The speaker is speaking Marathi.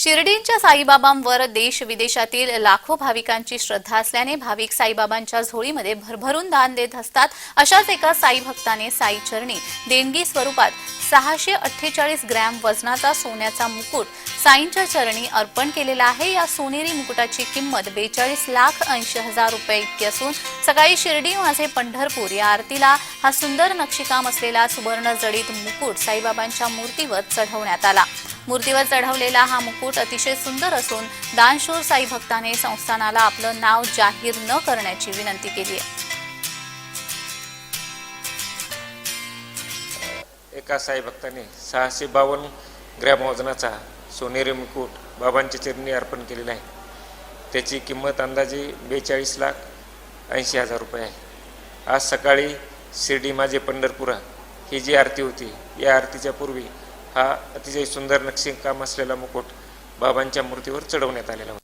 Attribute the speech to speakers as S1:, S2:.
S1: शिर्डींच्या साईबाबांवर देश विदेशातील लाखो भाविकांची श्रद्धा असल्याने भाविक साईबाबांच्या झोळीमध्ये भरभरून दान देत असतात. अशाच एका साई भक्ताने साई चरणी देणगी स्वरूपात सहाशे अठ्ठेचाळीस ग्रॅम वजनाचा सोन्याचा मुकुट साईंच्या चरणी अर्पण केलेला आहे. या सोनेरी मुकुटाची किंमत बेचाळीस लाख ऐंशी हजार रुपये इतकी असून सकाळी शिर्डी माझे पंढरपूर या आरतीला हा सुंदर नक्षीकाम असलेला सुवर्ण जडीत मुकुट साईबाबांच्या मूर्तीवर चढवण्यात आला. मूर्तीवर चढवलेला हा मुकुट अतिशय सुंदर असून दानशूर साई भक्ताने संस्थानाला आपलं नाव जाहीर न करण्याची विनंती केली आहे.
S2: एका साई भक्ताने सहाशे बावन्न ग्रॅम वजनाचा सोनेरी मुकुट बाबांच्या चरणी अर्पण केलेला आहे. त्याची किंमत अंदाजे बेचाळीस लाख ऐंशी हजार रुपये आहे. आज सकाळी शिर्डी माझे पंढरपुरा ही जी आरती होती या आरतीच्या पूर्वी हा अतिशय सुंदर नक्षीकाम असलेला मुकुट बाबांच्या मूर्तीवर चढवण्यात आलेला होता.